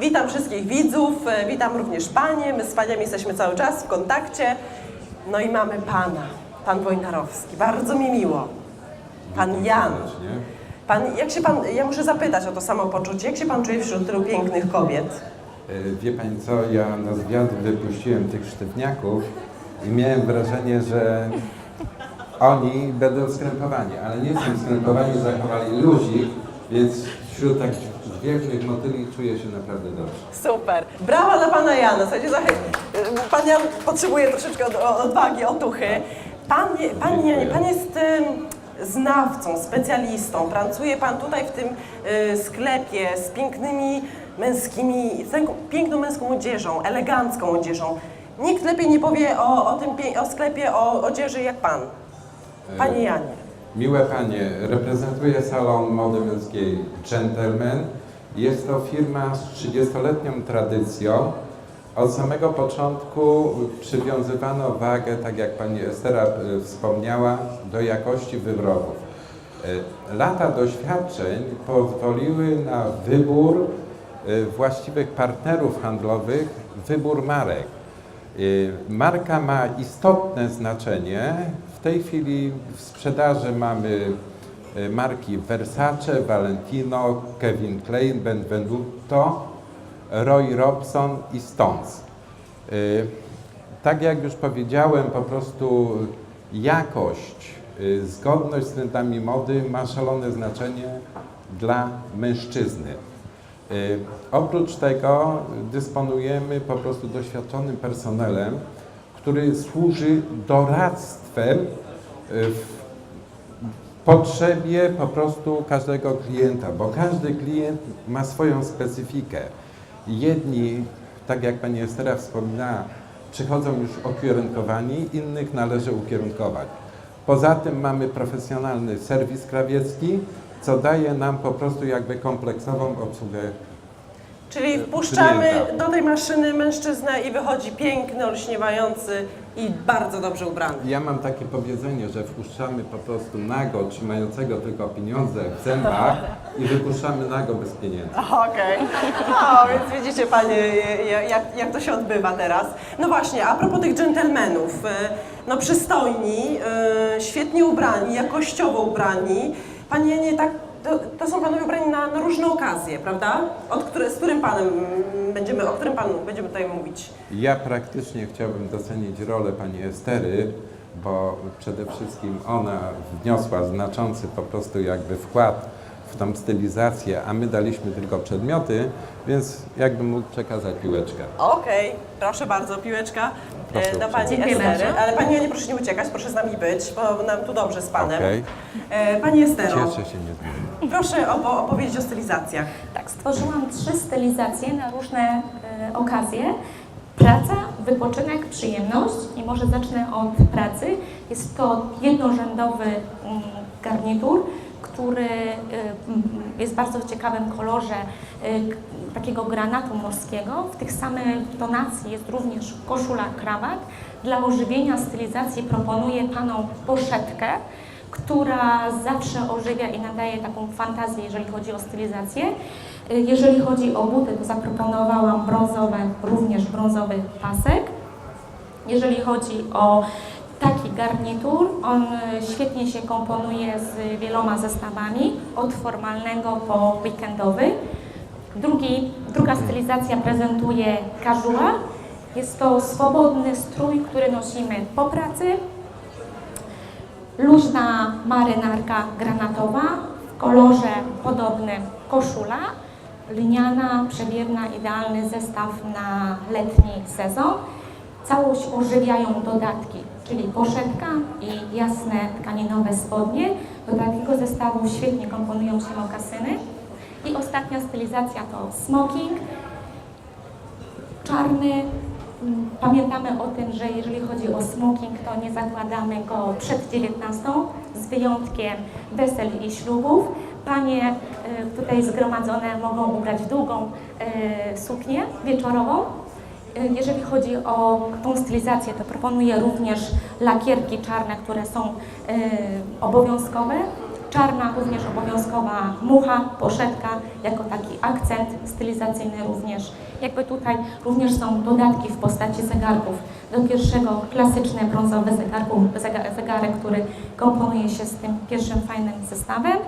Witam wszystkich widzów, e, witam również Panie. My z Paniami jesteśmy cały czas w kontakcie. No i mamy Pana, Pan Wojnarowski. Bardzo mi miło. Pan Jan. Pan, jak się Pan, ja muszę zapytać o to samopoczucie. Jak się Pan czuje wśród tylu pięknych kobiet? E, Wie Pani co, ja na zwiat wypuściłem tych sztywniaków i miałem wrażenie, że oni będą skrępowani, ale nie są skrępowani, zachowali luzik, więc wśród takich wielkich motyli czuję się naprawdę dobrze. Super. Brawa dla Pana Jana. Słuchajcie, zachę- Pan Jan potrzebuje troszeczkę od, odwagi, otuchy. Pan, je- pan, Janie, pan jest znawcą, specjalistą. Pracuje Pan tutaj w tym y, sklepie z pięknymi męskimi, piękną męską odzieżą, elegancką odzieżą. Nikt lepiej nie powie o, o tym pie- o sklepie, o odzieży jak Pan. Panie Janie. Miłe Panie, reprezentuję salon mody męskiej Gentleman. Jest to firma z 30-letnią tradycją. Od samego początku przywiązywano wagę, tak jak Pani Estera e, wspomniała, do jakości wyrobów. E, Lata doświadczeń pozwoliły na wybór e, właściwych partnerów handlowych, wybór marek. Y, Marka ma istotne znaczenie. W tej chwili w sprzedaży mamy y, marki Versace, Valentino, Kevin Klein, Benvenuto, Roy Robson i Stones. Y, Tak jak już powiedziałem, po prostu jakość, zgodność z trendami mody ma szalone znaczenie dla mężczyzny. Y, Oprócz tego dysponujemy po prostu doświadczonym personelem, który służy doradztwem y, w potrzebie po prostu każdego klienta, bo każdy klient ma swoją specyfikę. Jedni, tak jak Pani Estera wspominała, przychodzą już ukierunkowani, innych należy ukierunkować. Poza tym mamy profesjonalny serwis krawiecki, co daje nam po prostu jakby kompleksową obsługę Czyli wpuszczamy klienta. do tej maszyny mężczyznę i wychodzi piękny, olśniewający i bardzo dobrze ubrany. Ja mam takie powiedzenie, że wpuszczamy po prostu nago, trzymającego tylko pieniądze w zębach i wypuszczamy nago bez pieniędzy. Okej. No, więc widzicie Panie, jak, jak to się odbywa teraz. No właśnie, a propos tych dżentelmenów. e, No przystojni, e, świetnie ubrani, jakościowo ubrani. Panie nie tak, to, to są Panowie ubrani na, na różne okazje, prawda? Od z którym Panem będziemy, o którym Panu będziemy tutaj mówić? Ja praktycznie chciałbym docenić rolę pani Estery, bo przede wszystkim ona wniosła znaczący po prostu jakby wkład w tą stylizację, a my daliśmy tylko przedmioty, więc jakbym mógł przekazać piłeczkę. Okej, proszę bardzo, piłeczka Proszę e, do uprzejmie. Pani Dziękuję Estery. Ale Pani Janie, proszę nie uciekać, proszę z nami być, bo nam tu dobrze z Panem. Okej. E, Pani Estero, Cieszę się niezmiernie. proszę opo- opowiedzieć o stylizacjach. Tak, stworzyłam trzy stylizacje na różne e, okazje. Praca, wypoczynek, przyjemność i może zacznę od pracy. Jest to jednorzędowy mm, garnitur, który e, mm, jest bardzo w ciekawym kolorze k- takiego granatu morskiego. W tych samych tonacji jest również koszula, krawat. Dla ożywienia stylizacji proponuję Panom poszetkę, która zawsze ożywia i nadaje taką fantazję, jeżeli chodzi o stylizację. Y, Jeżeli chodzi o buty, to zaproponowałam brązowe, również brązowy pasek. Jeżeli chodzi o taki garnitur, on y, świetnie się komponuje z wieloma zestawami, od formalnego po weekendowy. Drugi, druga stylizacja prezentuje casual. Jest to swobodny strój, który nosimy po pracy, luźna marynarka granatowa w kolorze podobnym koszula, liniana, przewierna, idealny zestaw na letni sezon. Całość ożywiają dodatki, czyli poszetka i jasne tkaninowe spodnie. Do takiego zestawu świetnie komponują się mokasyny. I ostatnia stylizacja to smoking, czarny. Pamiętamy o tym, że jeżeli chodzi o smoking, to nie zakładamy go przed 19, z wyjątkiem wesel i ślubów. Panie y, tutaj zgromadzone mogą ubrać długą y, suknię wieczorową Jeżeli chodzi o tą stylizację, to proponuję również lakierki czarne, które są y, obowiązkowe. Czarna również obowiązkowa mucha, poszetka, jako taki akcent stylizacyjny również. Jakby tutaj również są dodatki w postaci zegarków. Do pierwszego klasyczny brązowy zegarku, zega- zegarek, który komponuje się z tym pierwszym fajnym zestawem.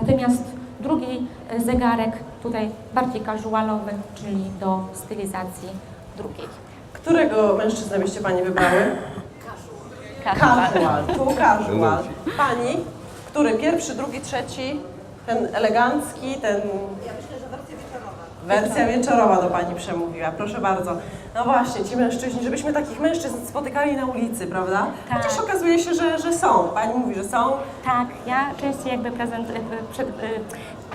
Natomiast drugi y, zegarek tutaj bardziej casualowy, czyli do stylizacji drugiej. Którego mężczyznę byście Pani wybrały? Casual, tu casual. Pani? Który? Pierwszy, drugi, trzeci? Ten elegancki, ten... Ja myślę, że wersja wieczorowa. Wersja wieczorowa do Pani przemówiła, proszę bardzo. No właśnie, ci mężczyźni, żebyśmy takich mężczyzn spotykali na ulicy, prawda? Tak. Chociaż okazuje się, że, że są. Pani mówi, że są. Tak, ja częściej jakby prezent, y, przed, y,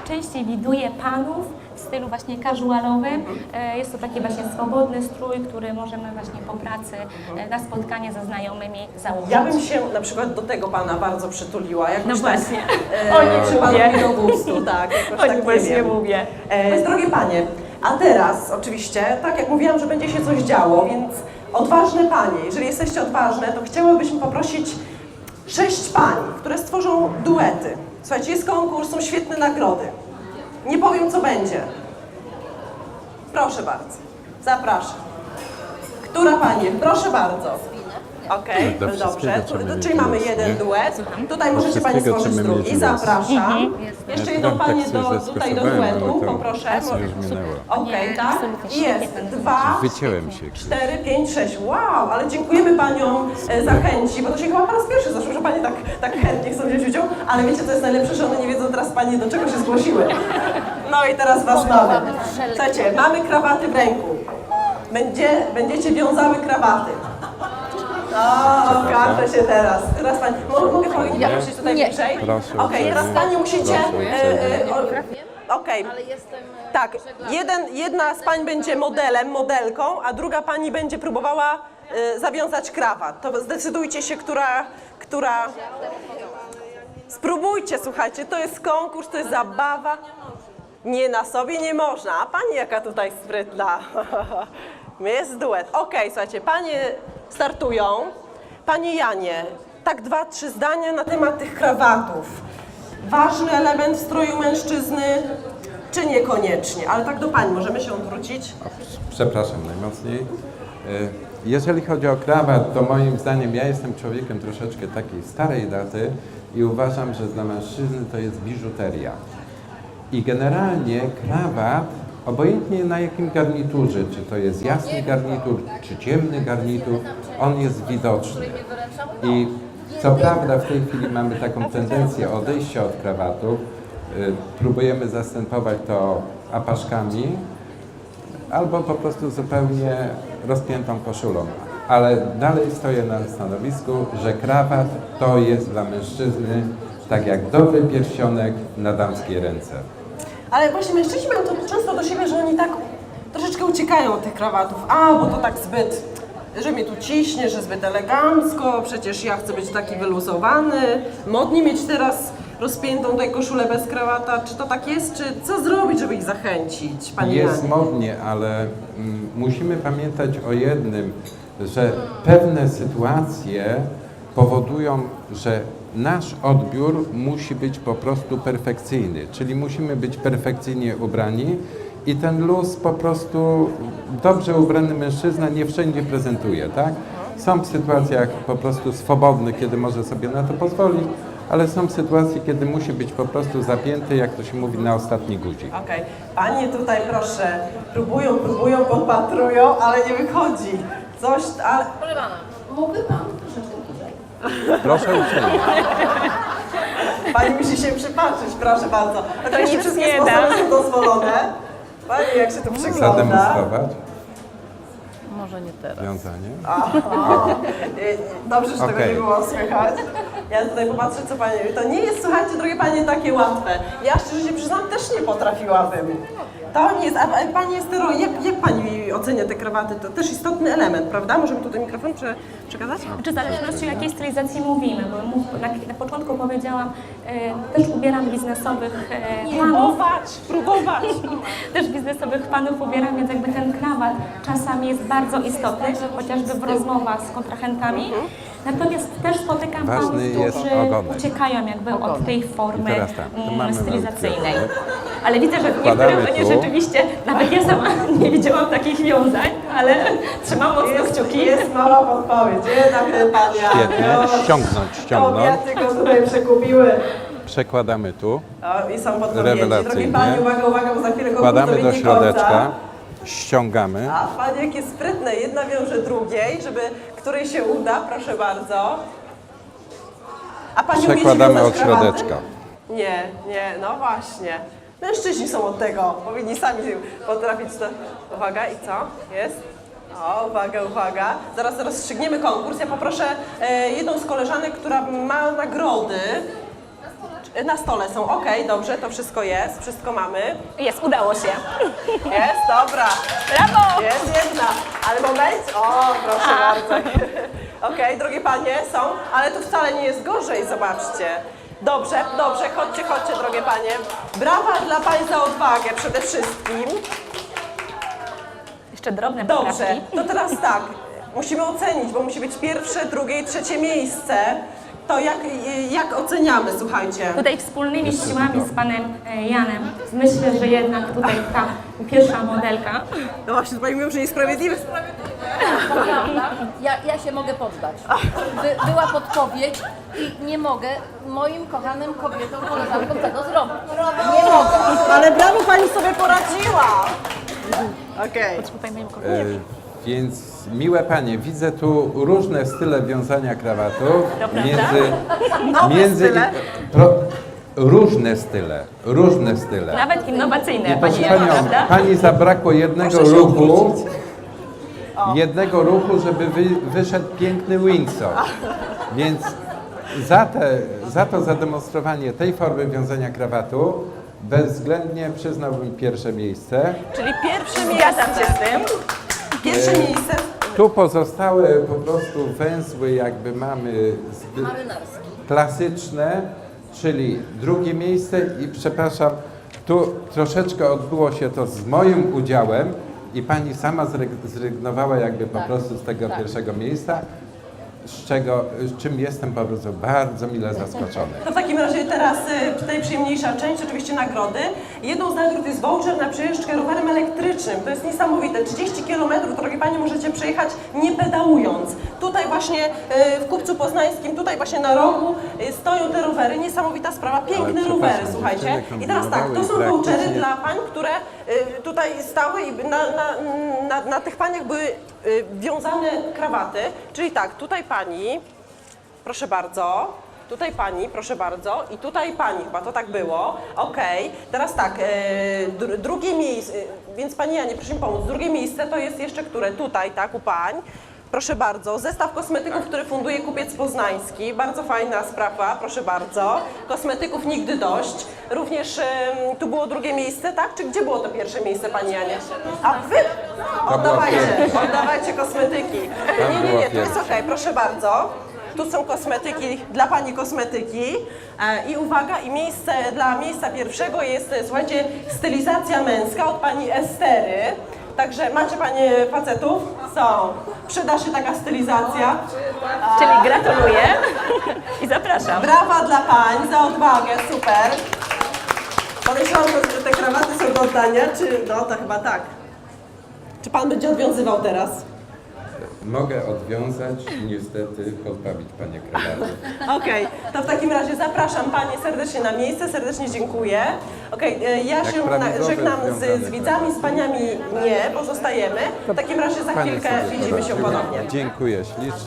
częściej widuję panów w stylu właśnie casualowym. E, Jest to taki właśnie swobodny strój, który możemy właśnie po pracy e, na spotkanie ze znajomymi założyć. Ja bym się na przykład do tego Pana bardzo przytuliła. Jakoś No tak, właśnie. E, O nim przypadło mówię. mi do gustu, tak. Jakoś O tak właśnie wiem. mówię. E, drogie Panie, a teraz oczywiście, tak jak mówiłam, że będzie się coś działo, więc odważne Panie, jeżeli jesteście odważne, to chciałybyśmy poprosić sześć Pań, które stworzą duety. Słuchajcie, jest konkurs, są świetne nagrody. Nie powiem, co będzie. Proszę bardzo, zapraszam. Która Pani? Proszę bardzo. Okej, wszystkiego dobrze. Tu- Czyli mamy jeden nie? duet. Tutaj możecie Pani wszystkiego stworzyć trzeba mieć drugi. Zapraszam. Jeszcze Ja jedną tam tak Panię coś do, tutaj do duetu, to poproszę. już minęło. Okej, Nie, tak? I Jest dwa, Wyciąłem się. cztery, pięć, sześć. Wow, ale dziękujemy Paniom e, za chęci, bo to się chyba po raz pierwszy zaszło, że Pani tak, tak chętnie chcą wziąć udział, ale wiecie, co jest najlepsze, że one nie wiedzą teraz Pani, do czego się zgłosiły. No i teraz Was mamy. Słuchajcie, mamy krawaty w ręku. Będzie, będziecie wiązały krawaty. O, okaże się teraz. Teraz pani. Mogę, mogę powiedzieć, ja prosić tutaj bliżej? Proszę Okej, teraz pani musicie. E, e, o- Okej. Tak, jeden, jedna z pań będzie modelem, modelką, a druga pani będzie próbowała e, zawiązać krawat. To zdecydujcie się, która, która. Spróbujcie, słuchajcie, to jest konkurs, to jest zabawa. Nie na sobie nie można. A pani jaka tutaj sprytna. Jest duet. Okej, słuchajcie, panie startują. Panie Janie, tak dwa, trzy zdania na temat tych krawatów. Ważny element w stroju mężczyzny, czy niekoniecznie? Ale tak do pani, możemy się odwrócić? Przepraszam najmocniej. E, Jeżeli chodzi o krawat, to moim zdaniem ja jestem człowiekiem troszeczkę takiej starej daty i uważam, że dla mężczyzny to jest biżuteria. I generalnie krawat, obojętnie na jakim garniturze, czy to jest jasny garnitur, czy ciemny garnitur, on jest widoczny. I co prawda w tej chwili mamy taką tendencję odejścia od krawatu, y, próbujemy zastępować to apaszkami, albo po prostu zupełnie rozpiętą koszulą. Ale dalej stoję na stanowisku, że krawat to jest dla mężczyzny tak jak dobry pierścionek na damskiej ręce. Ale właśnie mężczyźni mają to często do siebie, że oni tak troszeczkę uciekają od tych krawatów. A, bo to tak zbyt, że mnie tu ciśnie, że zbyt elegancko, przecież ja chcę być taki wyluzowany. Modni mieć teraz rozpiętą tutaj koszulę bez krawata. Czy to tak jest, czy co zrobić, żeby ich zachęcić, Pani Jest Janie? modnie, ale mm, musimy pamiętać o jednym, że pewne sytuacje powodują, że nasz odbiór musi być po prostu perfekcyjny, czyli musimy być perfekcyjnie ubrani i ten luz po prostu dobrze ubrany mężczyzna nie wszędzie prezentuje, tak? Są w sytuacjach po prostu swobodnych, kiedy może sobie na to pozwolić, ale są sytuacje, kiedy musi być po prostu zapięty, jak to się mówi, na ostatni guzik. Okej. Panie tutaj proszę, próbują, próbują, podpatrują, ale nie wychodzi. Coś, ale... Proszę uprzejmie. Pani musi się przypatrzyć, proszę bardzo. Oczywiście nic wszystkie nie sposoby są dozwolone. Pani jak się tu przygląda. Zademonstrować Może nie teraz. wiązanie. Dobrze, że tego Okej. nie było słychać. Ja tutaj popatrzę, co pani. To nie jest, słuchajcie, drogie panie, takie łatwe. Ja szczerze się przyznam, też nie potrafiłabym. To nie jest. A pani jest jak, jak pani ocenia te krawaty? To też istotny element, prawda? Możemy tutaj mikrofon prze, przekazać? Czy w zależności o jakiej stylizacji mówimy, bo mów, na, na początku powiedziałam, też ubieram biznesowych e, panów, Próbować, próbować. też biznesowych panów ubieram, więc jakby ten krawat czasami jest bardzo istotny, chociażby w rozmowach z kontrahentami. Natomiast też spotykam Ważny panów, jest którzy ogonek. uciekają jakby od tej formy I teraz tak, mm, stylizacyjnej. Ale widzę, że Wkładamy niektóre mnie tu. rzeczywiście, nawet ja sama nie widziałam takich wiązań, ale trzymam mocno kciuki. Jest mała podpowiedź. Jednak ten pan ja. Świetnie. Ściągnąć, ściągnąć. Kobiety go tutaj przekupiły. Przekładamy tu, O, I są podpowiedzi. Drogi Rewelacyjnie. panie, uwaga, uwaga, bo za chwilę konkurs wkładamy do środeczka, ściągamy. A panie jakie sprytne, jedna wiąże drugiej, żeby której się uda, proszę bardzo. A pani umiecie Przekładamy wiązać od krawaty? środeczka. Nie, nie, no właśnie. Mężczyźni są od tego, powinni sami potrafić to. Uwaga, i co? Jest? O, uwaga, uwaga. Zaraz rozstrzygniemy konkurs. Ja poproszę e, jedną z koleżanek, która ma nagrody. Na stole są, okej, dobrze, to wszystko jest, wszystko mamy. Jest, udało się. Jest, dobra. Brawo! Jest jedna, ale moment. O, proszę bardzo. Okej, drogie panie, są, ale tu wcale nie jest gorzej, zobaczcie. Dobrze, dobrze, chodźcie, chodźcie, drogie panie. Brawa dla pań za odwagę przede wszystkim. Jeszcze drobne Dobrze, poprawki. to teraz tak, musimy ocenić, bo musi być pierwsze, drugie i trzecie miejsce. To jak, jak oceniamy, słuchajcie? Tutaj wspólnymi siłami z panem e, Janem myślę, że jednak tutaj ta pierwsza modelka No właśnie, pani mówią, że niesprawiedliwe. Ja, ja się mogę poddać. By, była podpowiedź i nie mogę moim kochanym kobietom, koleżankom tego zrobić. Nie mogę. Ale brawo, pani sobie poradziła. Okej. tutaj moim E, Więc miłe panie, widzę tu różne style wiązania krawatów. To prawda. Między, Nowe między style. pro, różne style, różne style. Nawet innowacyjne, I pani panią, prawda? pani zabrakło jednego ruchu, jednego ruchu, żeby wy, wyszedł piękny Windsor. Więc za, te, za to zademonstrowanie tej formy wiązania krawatu bezwzględnie przyznałbym pierwsze miejsce. Czyli pierwsze Zgadzam miejsce. się z tym. Pierwsze miejsce. Tu pozostałe po prostu węzły jakby mamy zbyt Marynarski. klasyczne, czyli drugie miejsce i przepraszam, tu troszeczkę odbyło się to z moim udziałem i pani sama zreg- zrezygnowała jakby po Tak. prostu z tego Tak. pierwszego miejsca, z czego, z czym jestem po prostu bardzo mile zaskoczony. To w takim razie teraz y, najprzyjemniejsza część, oczywiście nagrody. Jedną z nagród jest voucher na przejeżdżkę rowerem elektrycznym. To jest niesamowite. 30 km, drogie Panie, możecie przejechać nie pedałując. Tutaj właśnie y, w Kupcu Poznańskim, tutaj właśnie na rogu y, stoją te rowery. Niesamowita sprawa. Piękne rowery, słuchajcie. I teraz tak, to są vouchery dla pań, które y, tutaj stały i na, na, na, na tych paniach były wiązane krawaty. Czyli tak, tutaj pani, Proszę bardzo. Tutaj pani, proszę bardzo. I tutaj pani, chyba to tak było. Okej. Teraz tak, e, dr, drugie miejsce, więc pani Janie, proszę mi pomóc. Drugie miejsce to jest jeszcze które? Tutaj, tak, u pań. Proszę bardzo. Zestaw kosmetyków, który funduje Kupiec Poznański. Bardzo fajna sprawa, proszę bardzo. Kosmetyków nigdy dość. Również em, tu było drugie miejsce, tak? Czy gdzie było to pierwsze miejsce, pani Janie? A wy? Oddawajcie, oddawajcie kosmetyki. Tam Nie, nie, nie, to jest pierwsze. okej, proszę bardzo. Tu są kosmetyki dla pani kosmetyki. E, I uwaga, i miejsce dla miejsca pierwszego jest, słuchajcie, stylizacja męska od pani Estery. Także macie panie facetów? Są. Przyda się taka stylizacja. Czyli gratuluję i zapraszam. Brawa dla pań za odwagę, super. Podejrzewam, że te krawaty są do oddania, czy no to chyba tak. Czy pan będzie odwiązywał teraz? Mogę odwiązać, niestety pozbawić panie krawatu. Okej, to w takim razie zapraszam Panie serdecznie na miejsce, serdecznie dziękuję. Okej, e, ja Jak się na, prawidłowe żegnam związane, z, z widzami, z Paniami nie, pozostajemy. W takim razie za Panie chwilkę serdecznie widzimy się ponownie. Dziękuję ślicznie.